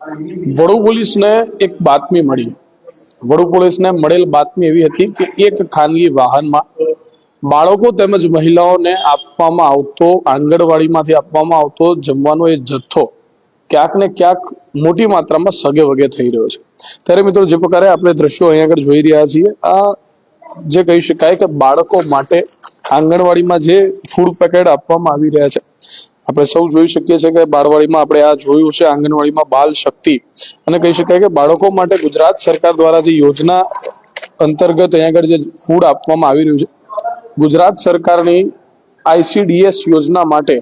વડુ પોલીસને એક બાતમી મળી. વડુ પોલીસને મળેલ બાતમી એવી હતી કે એક ખાનગી વાહનમાં બાળકો તેમજ મહિલાઓને આપવામાં આવતો, આંગણવાડીમાંથી આપવામાં આવતો જમવાનો એ જથ્થો ક્યાંક ને ક્યાંક મોટી માત્રામાં સગે વગે થઈ રહ્યો છે. ત્યારે મિત્રો જે પ્રકારે આપણે દ્રશ્યો અહીંયા આગળ જોઈ રહ્યા છીએ, આ જે કહી શકાય કે બાળકો માટે આંગણવાડીમાં જે ફૂડ પેકેટ આપવામાં આવી રહ્યા છે આપણે સૌ જોઈ શકીએ છીએ કે બાળવાડીમાં આપણે આ જોયું છે, આંગણવાડીમાં બાલ શક્તિ. અને કહી શકાય કે બાળકો માટે ગુજરાત સરકાર દ્વારા જે યોજના અંતર્ગત અહીંયા આગળ જે ફૂડ આપવામાં આવી રહ્યું છે, ગુજરાત સરકારની આઈસીડીએસ યોજના માટે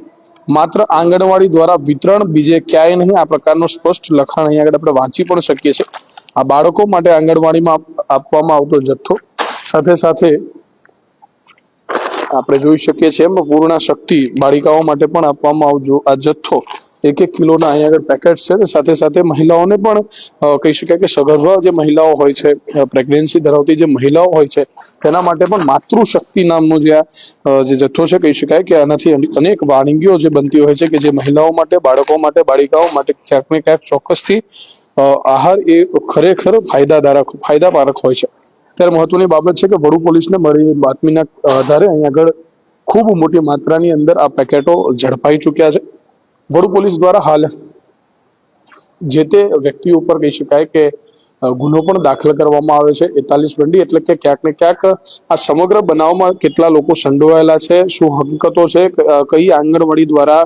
માત્ર આંગણવાડી દ્વારા વિતરણ બીજે ક્યાંય નહીં, આ પ્રકારનું સ્પષ્ટ લખાણ અહીંયા આગળ આપણે વાંચી પણ શકીએ છીએ. આ બાળકો માટે આંગણવાડીમાં આપવામાં આવતો જથ્થો સાથે સાથે આપણે જોઈ શકીએ છીએ એમ પૂર્ણ શક્તિ બાળિકાઓ માટે પણ આપવામાં આવજો. આ જથ્થો એક એક કિલોના અહીંયા આગળ પેકેટ છે સાથે સાથે મહિલાઓને પણ કહી શકાય કે સગર્ભા જે મહિલાઓ હોય છે પ્રેગ્નન્સી ધરાવતી જે મહિલાઓ હોય છે, તેના માટે પણ માતૃશક્તિ નામનો જે આ જે જથ્થો છે, કહી શકાય કે આનાથી અનેક વાનગીઓ જે બનતી હોય છે કે જે મહિલાઓ માટે, બાળકો માટે, બાળિકાઓ માટે ક્યાંક ને ક્યાંક ચોક્કસથી આહાર એ ખરેખર ફાયદાદારક ફાયદાકારક હોય છે. ત્યારે મહત્વની બાબત છે કે વડુ પોલીસને મળી બાતમીના આધારે અહીં આગળ ખૂબ મોટી માત્રાની અંદર આ પેકેટો ઝડપાઈ ચૂક્યા છે. વડુ પોલીસ દ્વારા હાલ જે તે વ્યક્તિ ઉપર કહી શકાય કે ગુનો પણ દાખલ કરવામાં આવે છે. એકતાલીસ બંડી એટલે કે ક્યાંક ને ક્યાંક આ સમગ્ર બનાવમાં કેટલા લોકો સંડોવાયેલા છે, શું હકીકતો છે કઈ આંગણવાડી દ્વારા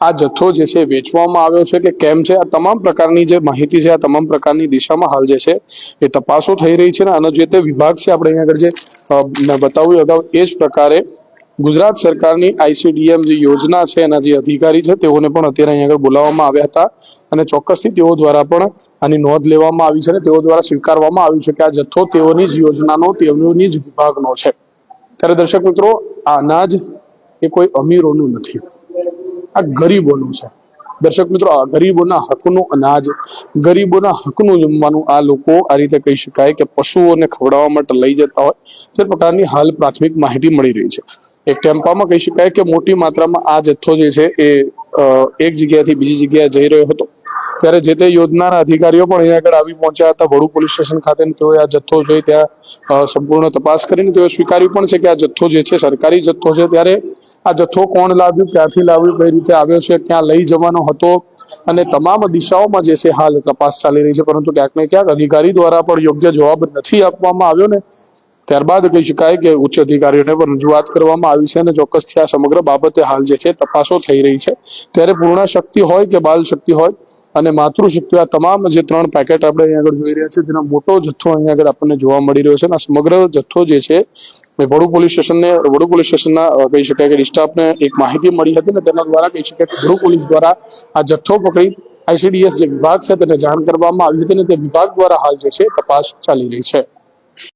આ જથ્થો જે છે વેચવામાં આવ્યો છે કે કેમ છે? આ તમામ પ્રકારની જે માહિતી છે, આ તમામ પ્રકારની દિશામાં હાલ જે છે એ તપાસો થઈ રહી છે અને આનો જે તે વિભાગ છે, આપણે અહીંયા આગળ જે બતાવ્યું અગાઉ એ જ પ્રકારે ગુજરાત સરકારની આઈસીડીએમ જે યોજના છે, એના જે અધિકારી છે, તેઓને પણ અત્યારે અહીંયા આગળ બોલાવવામાં આવ્યા હતા અને ચોક્કસથી તેઓ દ્વારા પણ આની નોંધ લેવામાં આવી છે અને તેઓ દ્વારા સ્વીકારવામાં આવ્યું છે કે આ જથ્થો તેઓની જ યોજનાનો, તેઓની જ વિભાગનો છે. ત્યારે દર્શક મિત્રો આ અનાજ એ કોઈ અમીરોનું નથી. આ ગરીબોનું છે. દર્શક મિત્રો ગરીબોના હકનું અનાજ, ગરીબોના હકનું જમવાનું આ લોકો આ રીતે કહી શકાય કે પશુઓને ખવડાવવા માટે લઈ જતા હોય. તે પ્રકારની હાલ પ્રાથમિક માહિતી મળી રહી છે. એક ટેમ્પામાં કહી શકાય કે મોટી માત્રામાં આ જથ્થો જે છે એ એક જગ્યાએથી બીજી જગ્યાએ જઈ રહ્યો હતો. ત્યારે જે તે યોજનાના અધિકારીઓ પણ અહીંયા આગળ આવી પહોંચ્યા હતા. વડુ પોલીસ સ્ટેશન ખાતે તેઓએ આ જથ્થો જોઈ ત્યાં સંપૂર્ણ તપાસ કરીને તેઓએ સ્વીકાર્યું પણ છે કે આ જથ્થો જે છે, સરકારી જથ્થો છે. ત્યારે આ જથ્થો કોણ લાવ્યું, ક્યાંથી લાવ્યું, કઈ રીતે આવ્યો છે, ક્યાં લઈ જવાનો હતો અને તમામ દિશાઓમાં જે છે હાલ તપાસ ચાલી રહી છે. પરંતુ ક્યાંક ને ક્યાંક અધિકારી દ્વારા પણ યોગ્ય જવાબ નથી આપવામાં આવ્યો ને ત્યારબાદ કહી શકાય કે ઉચ્ચ અધિકારીઓને પણ રજૂઆત કરવામાં આવી છે અને ચોક્કસથી આ સમગ્ર બાબતે હાલ જે છે તપાસો થઈ રહી છે. ત્યારે પૂર્ણ શક્તિ હોય કે બાલ શક્તિ હોય અને માતૃશક્તિ આ તમામ જે ત્રણ પેકેટ આપણે અહીંયા આગળ જોઈ રહ્યા છે તેનો મોટો જથ્થો અહીંયા આગળ આપણને જોવા મળી રહ્યો છે અને સમગ્ર જથ્થો જે છે, એ વડુ પોલીસ સ્ટેશનને, વડુ પોલીસ સ્ટેશનના કહી શકાય કે સ્ટાફને એક માહિતી મળી હતી ને તેના દ્વારા કહી શકાય કે વડુ પોલીસ દ્વારા આ જથ્થો પકડી આઈસીડીએસ જે વિભાગ છે તેને જાણ કરવામાં આવી હતી અને તે વિભાગ દ્વારા હાલ જે છે, તપાસ ચાલી રહી છે.